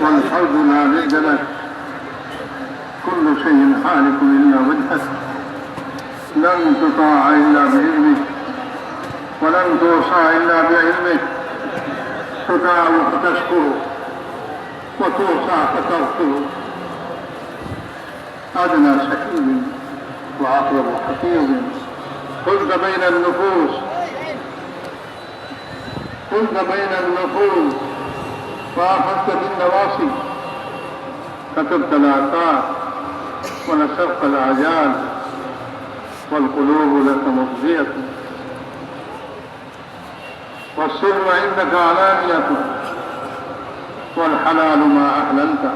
والحوض لا ند له كل شيء حالك إلا وجهك لن تطاع إلا بإذنه. ولن توصى إلا بعلمه. تطاع فتشكر وتوصى فتغفر أدنى سكين وأقرب حفيظ. قلت بين النفوس. قلت بين النفوس. وأخذت بالنواصي. كتبت الآثار ونسخت الأعجال والقلوب لك مفزية والسر عندك علانية والحلال ما أحللت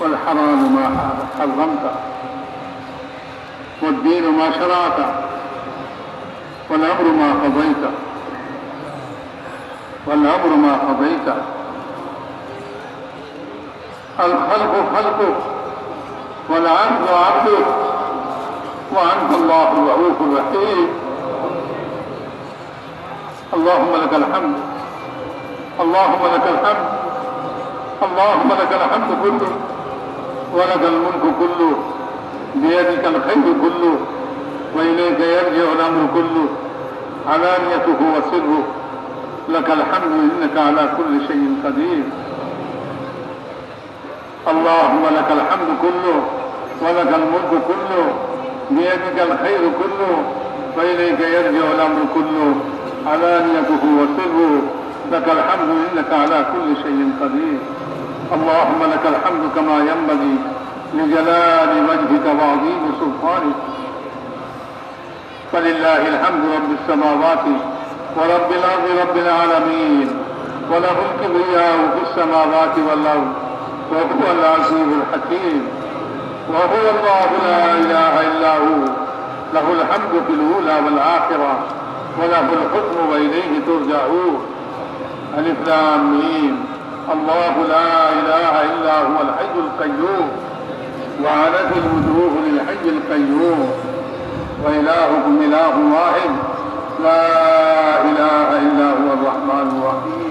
والحرام ما حرمت والدين ما شرعت والأمر ما قضيت والأمر ما قضيت الخلق خلقك والعبد عبدك وأنت الله الرؤوف الرحيم. اللهم لك الحمد اللهم لك الحمد اللهم لك الحمد كله ولك الملك كله بيدك الخير كله وإليك يرجع الأمر كله. علانيته وسره لك الحمد إنك على كل شيء قدير. اللهم لك الحمد كله ولك الملك كله بيدك الخير كله وإليك يرجع الأمر كله. علانيته وسره لك الحمد إنك على كل شيء قدير. اللهم لك الحمد كما ينبغي لجلال وجهك وعظيم سلطانك. فلله الحمد رب السماوات ورب الأرض رب العالمين وله الكبرياء في السماوات والأرض. وهو العزيز الحكيم. وهو الله لا إله إلا هو. له الحمد في الأولى والآخرة وله الحكم وإليه ترجعون. ألف لام ميم. الله لا إله إلا هو الحي القيوم. وعنت الوجوه للحي القيوم. وإلهكم إله واحد. لا إله إلا هو الرحمن الرحيم.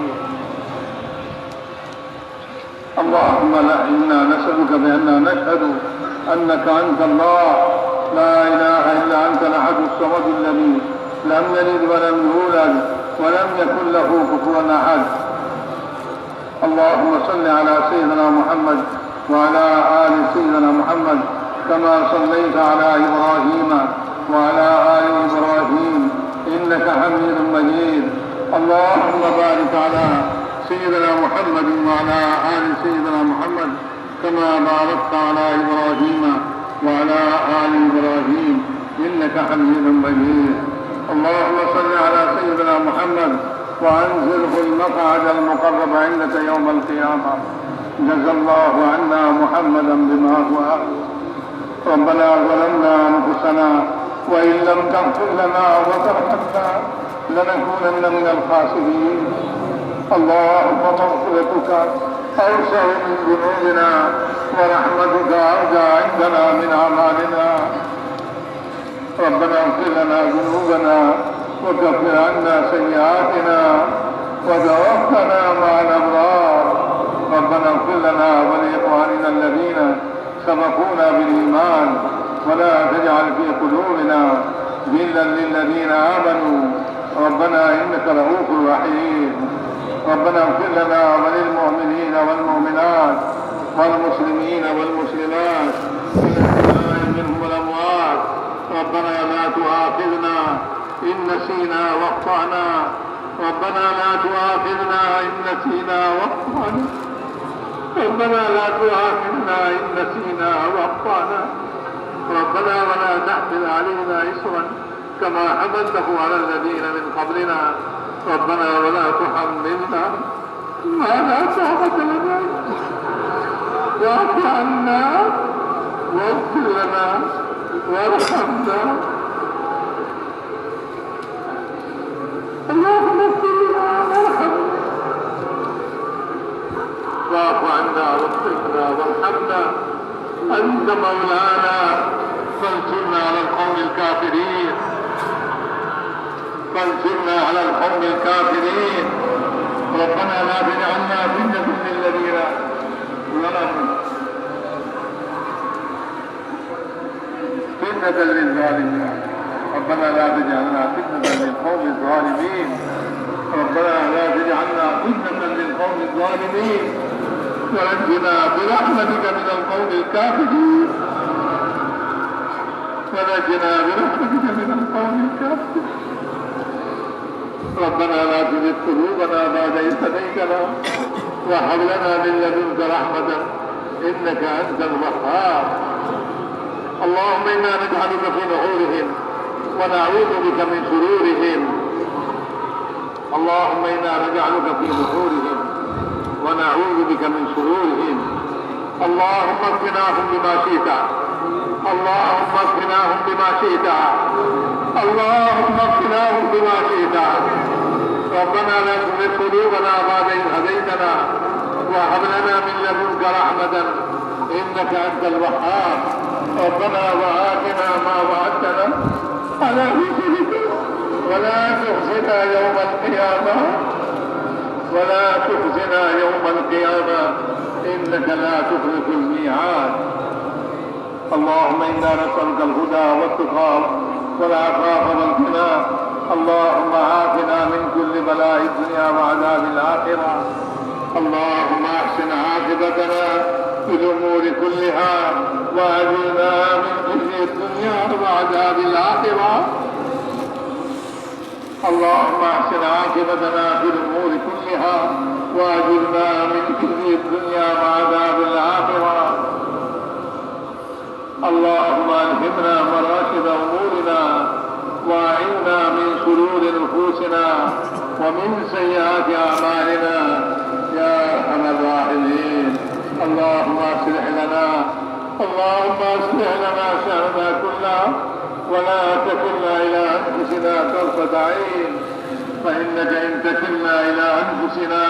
اللهم لا إنا نسألك بأننا نشهد أنك أنت الله. لا إله إلا أنت الأحد الصمد الذي لم يلد ولم يولد ولم يكن له كفوا أحد. اللهم صل على سيدنا محمد وعلى آل سيدنا محمد كما صليت على إبراهيم وعلى آل إبراهيم إنك حميد مجيد. اللهم بارك على سيدنا محمد وعلى آل سيدنا محمد كما باركت على إبراهيم وعلى آل إبراهيم إنك حميد مجيد. اللهم صل على سيدنا محمد وأنزله المقعد المقرب عندك يوم القيامة. جزى الله عنا محمدا بما هو. أهل ربنا ظلمنا أنفسنا وإن لم تغفر لنا وترحمنا لنكونن من الخاسرين. اللهم مغفرتك أوسع من ذنوبنا ورحمتك أرجى عندنا من أعمالنا. ربنا اغفر لنا ذنوبنا وكفر عنا سيئاتنا وتوفنا مع الأبرار. ربنا اغفر لنا ولإخواننا الذين سبقونا بالإيمان ولا تجعل في قلوبنا غلا للذين آمنوا. ربنا إنك رؤوف رحيم. ربنا اغفر لنا وللمؤمنين والمؤمنات والمسلمين والمسلمات والأحياء منهم والأموات. ربنا لا تؤاخذنا إن نسينا واخطأنا. ربنا لا تؤاخذنا إن نسينا واخطأنا. ربنا لا تؤاخذنا إن نسينا واخطأنا. ربنا ولا تحمل علينا إسرا كما حملته على الذين من قبلنا. ربنا ولا تحملنا ما لا طاقة لنا. واعف عنا واغفر لنا وارحمنا. اللهم اغفر لنا وارحمنا. واعف عنا واغفر لنا وارحمنا. أنت مولانا فانصرنا على القوم الكافرين. فانصرنا على القوم الكافرين. ربنا لا تجعلنا فتنة للذين ظلموا. فتنة للظالمين. ربنا لا تجعلنا فتنة للقوم الظالمين. ربنا لا تجعلنا فتنة للقوم الظالمين. ونجنا برحمتك من القوم الكافرين. ونجنا برحمتك من القوم الكافرين. ربنا لا تزغ قلوبنا بعد إذ هديتنا وهب لنا من لدنك رحمة إنك أنت الوهاب. اللهم إنا نجعلك في نحورهم ونعوذ بك من شرورهم. اللهم إنا نجعلك في نحورهم ونعوذ بك من شرورهم. اللهم اكفناهم بما شئت. اللهم اكفناهم بما شئت. اللهم اكفناهم بما شئت. ربنا لا تزغ قلوبنا بعد إذ هديتنا وهب لنا من لدنك رحمة إنك أنت الوهاب. ربنا وآتنا ما وعدتنا على رسلك ولا تخزنا يوم القيامة. ولا تخزنا يوم القيامة. إنك لا تخلف الميعاد. اللهم إنا نسألك الهدى والتقى والعفاف والغنى اللهم عافنا من كل بلاء الدنيا وعذاب الآخرة. اللهم أحسن عاقبتنا في الأمور كلها وأجرنا من خزي الدنيا وعذاب الآخرة. اللهم أحسن عاقبتنا في الأمور كلها وأجرنا من خزي الدنيا وعذاب الآخرة. اللهم ألهمنا مراشد أمورنا واعنا من شرور نفوسنا ومن سيئات أعمالنا. يا أرحم الراحمين. اللهم أصلح لنا اللهم أصلح لنا شأننا كله ولا تكلنا إلى أنفسنا طرفة عين. فإنك إن تكلنا إلى أنفسنا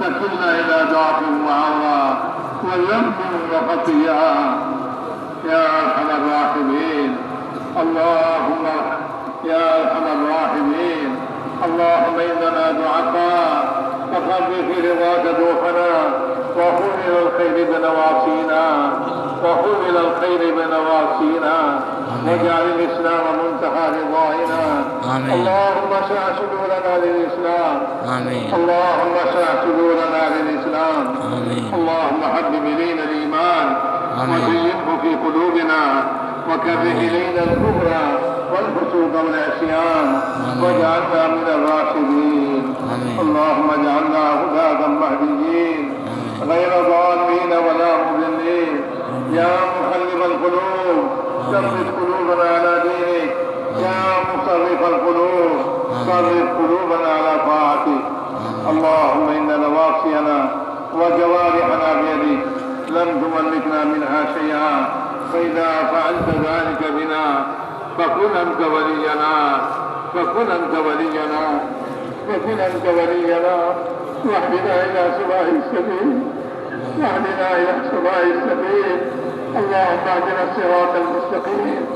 تكلنا إلى ضعف وعورة وذنب وخطيئة. يا أرحم الراحمين. اللهم يا أرحم الراحمين. اللهم إننا ضعفاء فخذ في رضاك ذوقنا وخذ إلى الخير بنواصينا وخذ إلى الخير بنواصينا واجعل الإسلام منتهى رضائنا. آمين. اللهم اشرح صدورنا للإسلام. آمين. اللهم اشرح صدورنا للإسلام. آمين. اللهم حبب إلينا الإيمان. وزينه في قلوبنا وكره إلينا الكفر والفسوق والعصيان. واجعلنا من الراشدين. اللهم اجعلنا هداة مهديين. غير ضالين ولا مضلين. يا مقلب القلوب ثبت قلوبنا على دينك. يا مصرف القلوب صرف قلوبنا على طاعتك. اللهم إن نواصينا وجوارحنا بيدك. لم تملكنا منها شيئا فإذا فعلت ذلك بنا فكن أنت ولينا فكن أنت ولينا فكن أنت ولينا. واهدنا إلى سواء السبيل واهدنا إلى سواء السبيل اللهم اهدنا الصراط المستقيم.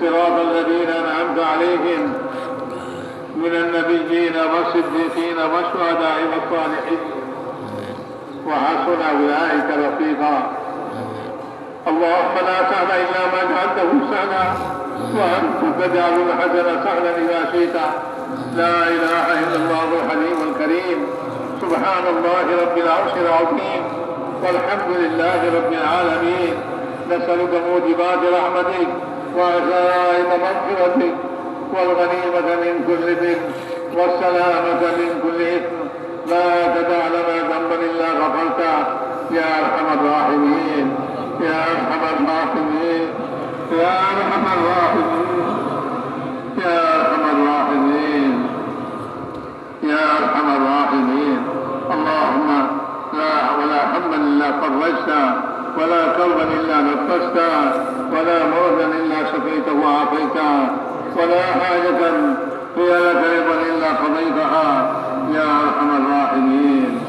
صراط الذين أنعمت عليهم من النبيين والصديقين والشهداء والصالحين. وحسن أولئك رفيقا. اللهم لا سهل إلا ما جعلته سهلا. وأنت تجعل الحزن سهلا إذا شئت. لا إله إلا الله الحليم الكريم. سبحان الله رب العرش العظيم. والحمد لله رب العالمين. نسألك موجبات رحمتك وعزائم مغفرتك. والغنيمة من كل بر والسلامة من كل إثم لا تدع لنا ذنبا إلا غفرته يا أرحم الراحمين يا أرحم الراحمين يا أرحم الراحمين يا أرحم الراحمين يا أرحم الراحمين اللهم لا ولا هما إلا فرجته ولا كربا إلا نفسته ولا مرضا إلا شفيته وعافيته ولا حاجة هي لك رضا إلا قضيتها. يا أرحم الراحمين.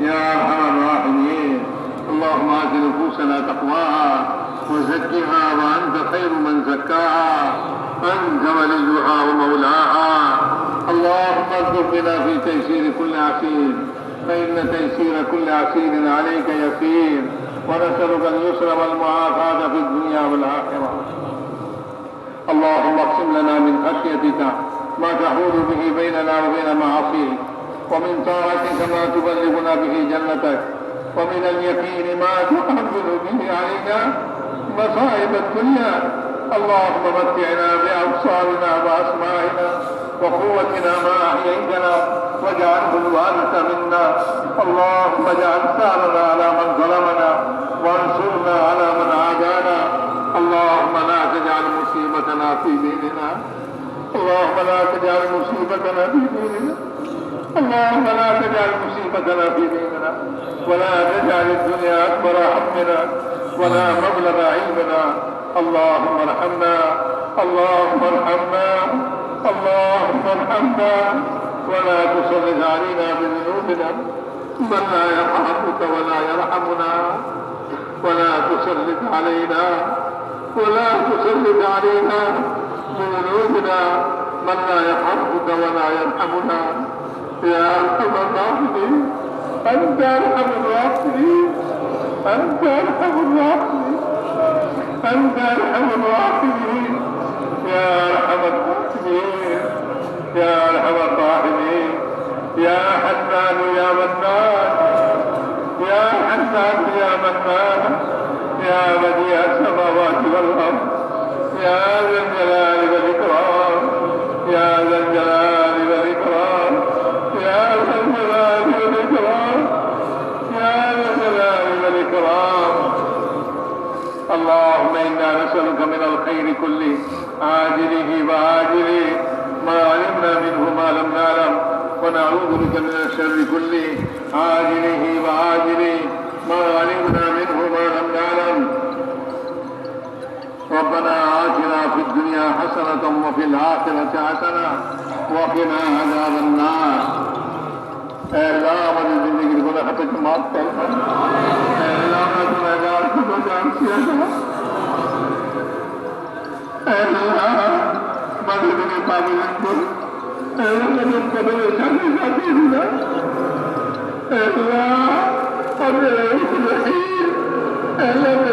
يا أرحم الراحمين. اللهم آت نفوسنا تقواها وزكها وأنت خير من زكاها. أنت وليها ومولاها. اللهم بنا في تيسير كل عسير. فإن تيسير كل عسير عليك يسير. ونسألك اليسر والمعافاة في الدنيا والآخرة. اللهم اقسم لنا من خشيتك ما تحول به بيننا وبين معاصيك ومن طاعتك ما تبلغنا به جنتك ومن اليقين ما تحمل به علينا مصائب الدنيا. اللهم متعنا بأبصارنا وأسماعنا وقوتنا ما أحييتنا واجعله الوارث منا. اللهم اجعل ثارنا على من ظلمنا وانصرنا على من عادانا. اللهم لا تجعل مصيبتنا في ديننا. اللهم لا تجعل مصيبتنا في ديننا. اللهم لا تجعل مصيبتنا في ديننا. ولا تجعل الدنيا أكبر همنا. ولا مبلغ علمنا. اللهم ارحمنا. اللهم ارحمنا. اللهم ارحمنا. ولا تسلط علينا بذنوبنا. من لا يرحمك ولا يرحمنا. ولا تسلط علينا ولا تسلط علينا بذنوبنا من لا يرحمك ولا يرحمنا يا ارحم الراحمين انت ارحم الراحمين انت ارحم الراحمين انت ارحم الراحمين يا ارحم الراحمين يا ارحم الراحمين يا حنان يا منان يا حنان يا منان يا يا ذا الجلال والإكرام. يا ذا الجلال والإكرام. يا ذا الجلال والإكرام. يا ذا الجلال والإكرام. اللهم إنا نسألك من الخير عاجله ما علمنا منه ما لم نعلم. ونعوذ بك من الشر كله. عاجله حسنة وفي الآخرة حسنة وقنا عذاب النار. اے اللہ ہماری زندگی کو خطے کو معاف کر اے اللہ میں گناہگار کو جان کیا اے اللہ مدد میں پاگل کو اے اللہ میں قبر شانے جاتی ہوں اللہ اور اللہ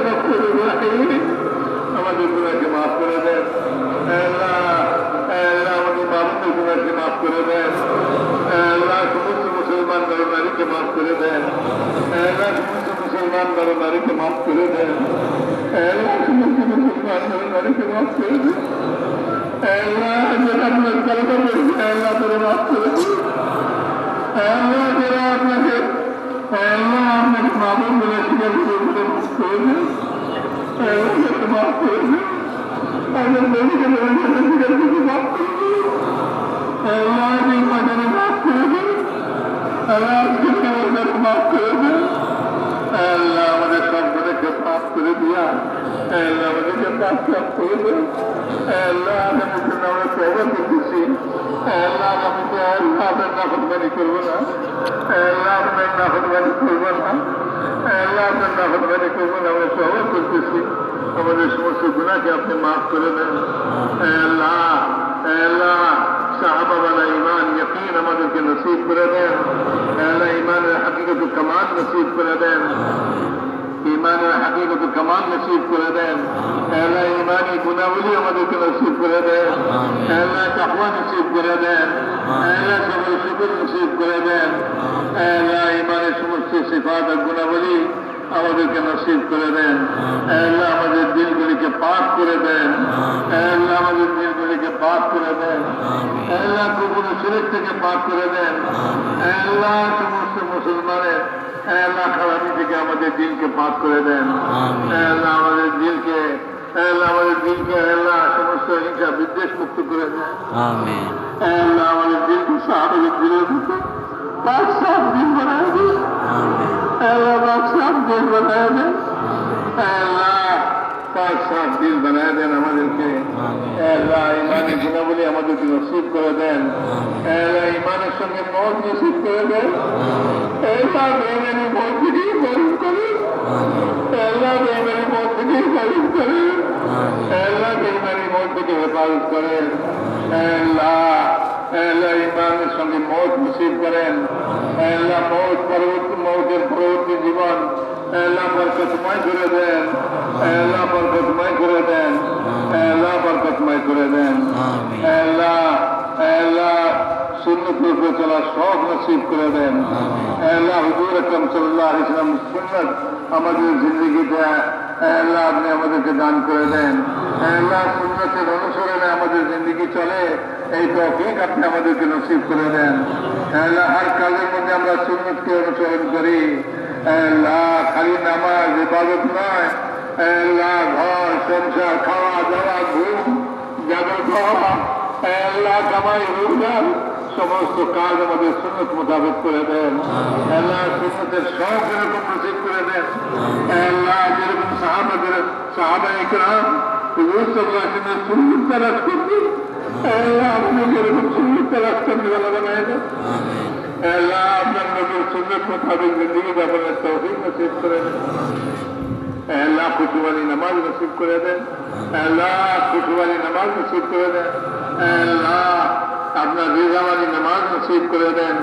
আমাদের গুণাকে মাফ করে দেন। আমাদের বাবুদের গুণাকে মাফ করে দেন। সমস্ত মুসলমান নরনারীকে মাফ করে দেন। সমস্ত মুসলমান নরনারীকে মাফ করে দেন। সমস্ত মুসলমান নরনারীকে মাফ করে দেন। যারা আপনার কলকা বলছে আল্লাহ করে মাফ আপনাকে আপনাকে মাফন বলে আমাদের সন্তানকে পাপ করে দিয়া আমাদেরকে পাপ সাপ করে দেন আমরা সবাই করতেছি আমি তো আর নাফরমানি করব না নাফরমানি করব না আল্লাহ আপনার নাফরমানি করব না আমরা তবা করতেছি আমাদের সমস্ত গুণাকে আপনি মাফ করে দেন। আল্লাহ আল্লাহ সাহাবাবালা ইমান ইয়কিন আমাদেরকে নসিব করে দেন। আল্লাহ ইমানের হাকিকত কামাল নসিব করে দেন। ইমানের হাকিকত নসিব করে দেন। আল্লাহ ইমানি গুণাবলী আমাদেরকে নসিব করে দেন। আল্লাহ তাকওয়া নসিব করে দেন। আল্লাহ সবাই শুকুর নসিব করে দেন। আল্লাহ ইমানের সমস্ত সিফাত আর গুণাবলী আমাদেরকে নসিব করে দেন। আল্লাহ আমাদের দিলগুলিকে পাক করে দেন। আল্লাহ আমাদের দিলগুলিকে পাক করে দেন। আল্লাহ কুকুরের শরীর থেকে পাক করে দেন। আল্লাহ সমস্ত মুসলমানের আল্লাহ খারাপি থেকে আমাদের দিলকে পাক করে দেন। আল্লাহ আমাদের দিলকে আল্লাহ আমাদের দিলকে আল্লাহ সমস্ত হিংসা বিদ্বেষ মুক্ত করে দেন। আমাদের দিলকে সাহায্য দিলের মতো পাঁচ সাত দিন বানায় দিন। আল্লাহ পাঁচ দিন বানায় দেন আল্লাহ পাঁচ সাত দিন বানায় দেন আমাদেরকে। ইমানের গুণাবলী আমাদেরকে নসিব করে দেন। ইমানের সঙ্গে মত নসিব করে দেন। আল্লাহ বেমেনি মত থেকে গরিব করেন। আল্লাহ বেমেনি মত থেকে গরিব করেন। আল্লাহ বেমানি মত থেকে হেফাজত করেন। আল্লাহ আল্লাহ ইমানের সঙ্গে মত নসিব করেন। আল্লাহ মত পরবর্তী মত পরবর্তী জীবন আল্লাহ বরকতময় করে দেন। আল্লাহ বরকতময় করে দেন। আল্লাহ বরকতময় করে দেন। আমিন। আল্লাহ আল্লাহ সুন্নত রূপে চলার সব নসিব করে দেন। আল্লাহ হুজুর আকরম সাল্লাহ ইসলাম সুন্নত আমাদের জিন্দগিতে আল্লাহ আপনি আমাদেরকে দান করে দেন। আল্লাহ সুন্নতের অনুসরণে আমাদের জিন্দগি চলে এই তৌফিক আপনি আমাদেরকে নসিব করে দেন। আল্লাহ হর কাজের মধ্যে আমরা সুন্নতকে অনুসরণ করি। খালি নামাজ ইবাদত নয় ঘর সংসার খাওয়া দাওয়া ঘুম জাগর খাওয়া আল্লাহ কামাই রোজগার সমস্ত কাজ আমাদের সুন্নত মোতাবেক করে দেন আল্লাহ সুন্নতের সব এরকম নসিব করে দেন আল্লাহ যেরকম সাহাবাদের সাহাবা ইকরাম সুন্নত তালাশ করতেন আল্লাহ আপনি যেরকম সুন্নত করতে বানায় দেন আল্লাহ আপনার নবীর সুন্নত মোতাবেক জিন্দগি যাপনের তৌফিক নসিব করে দেন আল্লাহ খুশবানি নামাজ নসিব করে দেন আল্লাহ খুশবানি নামাজ নসিব করে দেন আল্লাহ আপনার রিজাওয়ানি নামাজ নসিব করে দেন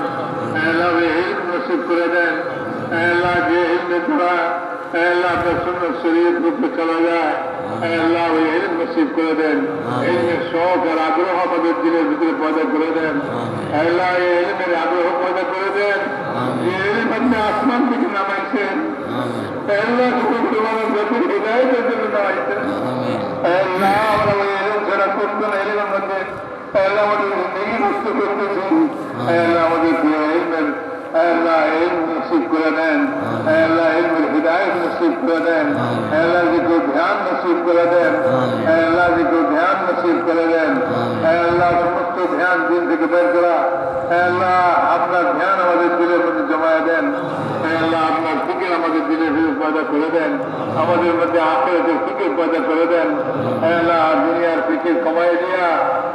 আল্লাহ নসিব করে দেন আল্লাহ যে হিন্দু আল্লাহ আপনার সুন্দর শরীর রূপে চলা যায়। আল্লাহ ওই হিলম নসিব করে দেন। হিলমের শখ আর আগ্রহ আমাদের দিলের ভিতরে পয়দা করে দেন। আল্লাহ এই হিলমের আগ্রহ পয়দা করে দেন। যে হিলম আপনি আসমান থেকে নামাইছেন। আল্লাহ শুধু তোমার গতির হৃদায়তের জন্য নামাইছেন। আল্লাহ আমরা ওই এলম ছাড়া করতো না এলমের মধ্যে আল্লাহ আমাদের জিন্দগি নষ্ট করতেছেন। আল্লাহ আমাদেরকে এলমের আল্লাহ এলম নসিব করে দেন। আল্লাহ এলমের হৃদায়ত নসিব করে দেন। আল্লাহ জিকে ধ্যান নসিব করে দেন। আল্লাহ জিকে ধ্যান নসিব করে দেন। আল্লাহ সমস্ত ধ্যান দিন থেকে বের করা। আল্লাহ আপনার ধ্যান আমাদের দিলের মধ্যে জমায় দেন। আল্লাহ আপনার ফিকির আমাদের দিলের ভিতরে পয়দা করে দেন। আমাদের মধ্যে আখেরাতের ফিকির পয়দা করে দেন। আল্লাহ দুনিয়ার ফিকির কমাই দিয়া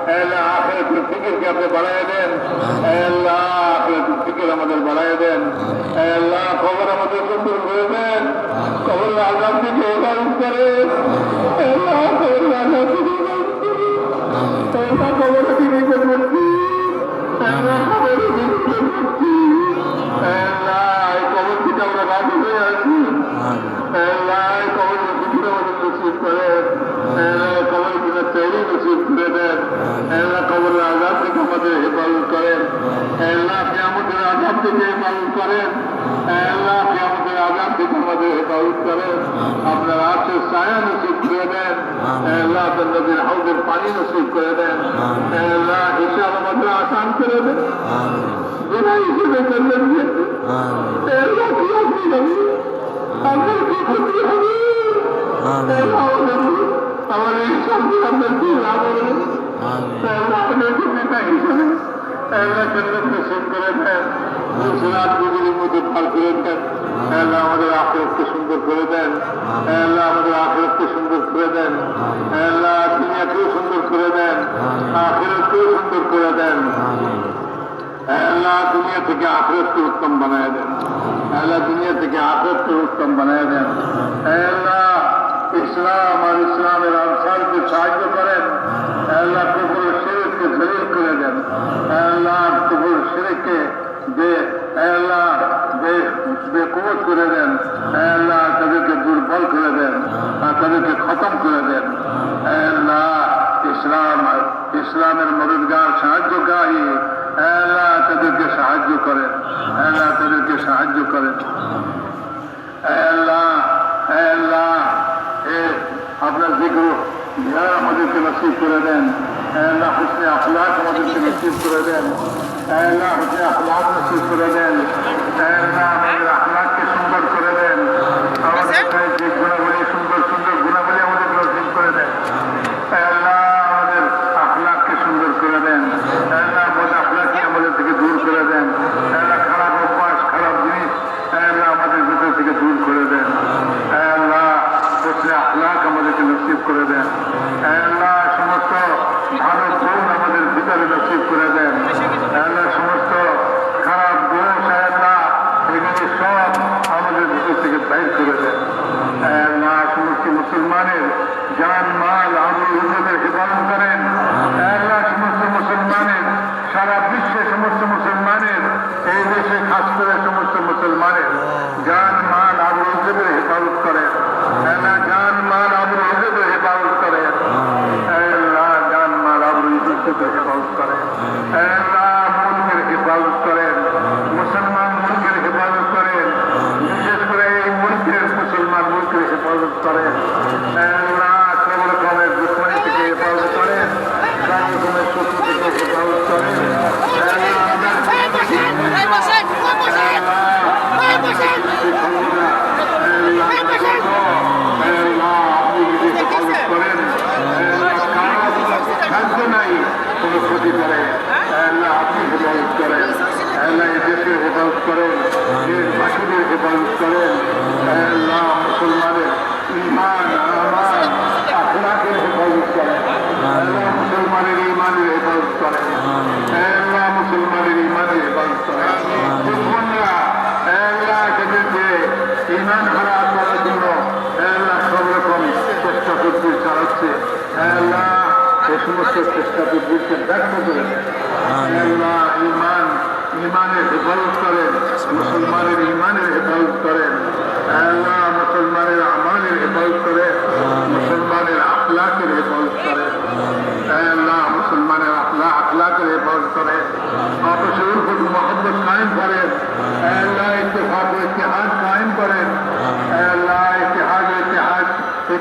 আল্লাহ আখেরাতের ফিকিরকে আপনি বাড়াই দেন। আল্লাহ আখেরাতের ফিকির আমাদের বাড়াই দেন। আল্লাহ খবর আমাদের সুন্দর করে দেন। খবর আজাদ থেকে করেন আল্লাহ কেমতের আজাদ থেকে আমাদের হেফাজত করেন। আপনার আছে ছায়া নসিব করে দেন। আল্লাহ নদীর হাউদের পানি নসিব করে দেন। আল্লাহ হিসাব আমাদের আসান করে দেন। যেটা হিসেবে করলেন আল্লাহ কি আপনি জানেন? আপনার কি ক্ষতি হবে? আল্লাহ আমাদের- আমাদের এই শান্তি আপনার কি লাভ হবে? আপনার ক্ষতিটা হিসেবে আল্লাহ করে দেন বিজলির মধ্যে পার করে দেন সুন্দর করে দেন আল্লাহ আমাদের আখেরতকে সুন্দর করে দেন আল্লাহ দুনিয়াকেও সুন্দর করে দেন আখেরতকেও সুন্দর করে দেন আল্লাহ দুনিয়া থেকে আখরতকে উত্তম বানায় দেন আল্লাহ দুনিয়া থেকে আখরতকে উত্তম বানায় দেন আল্লাহ ইসলাম আর ইসলামের আনসারকে সাহায্য করেন আল্লাহ কুকুর শিরকে জলিল করে দেন। আল্লাহ কুকুর শিরকে যে আল্লাহ বেকুবত করে দেন। আল্লাহ তাদেরকে দুর্বল করে দেন আর তাদেরকে খতম করে দেন। আল্লাহ ইসলাম, ইসলামের মদতগার সাহায্যকারী। আল্লাহ তাদেরকে সাহায্য করেন। আল্লাহ তাদেরকে সাহায্য করেন। আল্লাহ আল্লাহ আপনার জিক্র ধ্যান আমাদেরকে নসিব করে দেন। আল্লাহ হুসনে আখলাক আমাদেরকে নসিব করে দেন আল্লাহ হুসনে আখলাক নসিব করে দেন আল্লাহ আমাদের আখলাককে সারা বিশ্বের সমস্ত মুসলমানের, এই দেশে খাস করে সমস্ত মুসলমানের যান মান আবু হিসেবে হেফাজত করে যান মান আবু হিসেবে হেফাজত করে যান মান আবু হিসেবে হেফাজত করে মুসলমান মুলকের হেফাজত করে হেফাজত করেন। যদি তারা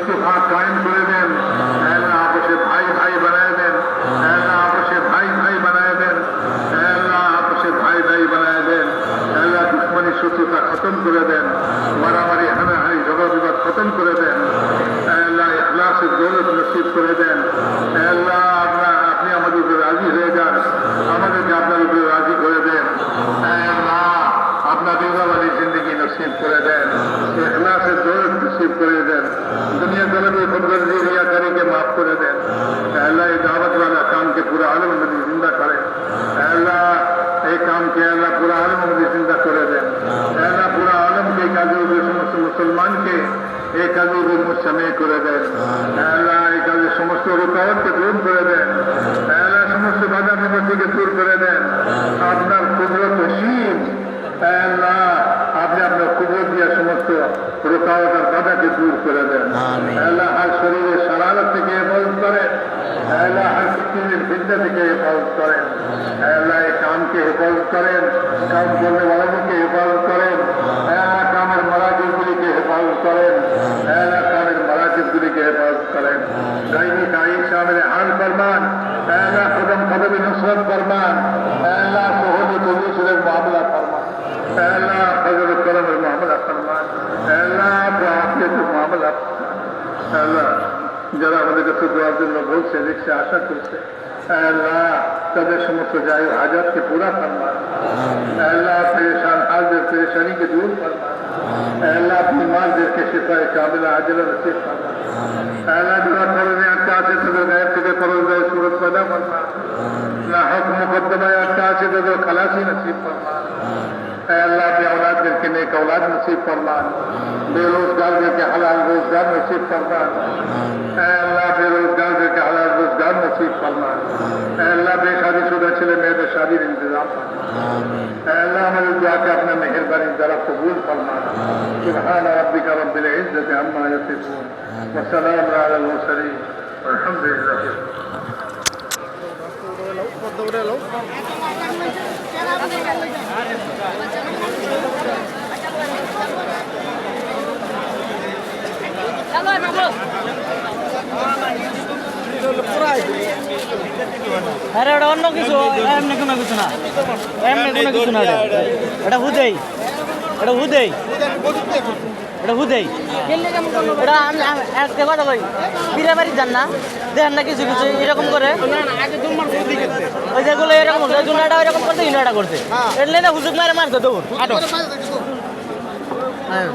ইত্তেফাক কায়েম করে মুসলামে করে দেন আল্লাহ এই কাজে সমস্ত রুকাওয়াতকে দূর করে দেন আল্লাহ সমস্ত বাধা বিপত্তিকে দূর করে দেন আপনার কুদরত সীম আল্লাহ আপনি আপনার কুদরত দিয়া সমস্ত রুকাওয়াত আর বাধাকে দূর করে দেন। আল্লাহ আর শরীরের সারালত থেকে হেফাজত করেন। আল্লাহ আর ফিতনের বিদ্যা থেকে হেফাজত করেন। আল্লাহ এই কামকে হেফাজত করেন। কাম করলে যারা আমাদের কাছে দোয়ার জন্য বলছে দেখছে আশা করছে। আল্লাহ তাদের সমস্ত যাই হাজারকে পুরা ফরমান আল্লাহ পরেশান হালদের পরেশানিকে দূর ফরমান আল্লাহ আপনি মালদেরকে কামিলা আজলা নসিব ফরমান আল্লাহ যারা ফরজে আটকা আছে তাদের গায়ের থেকে ফরজ গায়ে সুরত পয়দা ফরমান না হক মুকদ্দমায় আটকা আছে তাদের খালাসি নসিব ফরমান আল্লাহ کی نیک أولاد نصیب فرما بے روزگار دے کے حلال روزگار نصیب فرما اے اللہ بے روزگار دے کے حلال روزگار نصیب فرما اے اللہ بے شادی شدہ چلے میرے شادی کا انتظام فرما اے اللہ ہماری دعا کے اپنا مہربانی ذرا قبول فرما سبحان ربک رب العزت عما یصفون۔ وسلام علی المرسلین۔ والحمد لله لو আরে ওটা অন্য কিছু এমনি কোনো কিছু না। এমনি কোনো কিছু না এটা। হুদেই। এটা হুদেই। এটা হুদেই। এটা আমি আমি কথা কই বিরে বাড়ি যান না? দেখেন না কিছু কিছু এরকম করে। ওই যেগুলো এরকম জুনাটা এরকম করছে ইনাটা করছে। এর লেনে হুজুক মারে মারছে দৌড়। হ্যাঁ।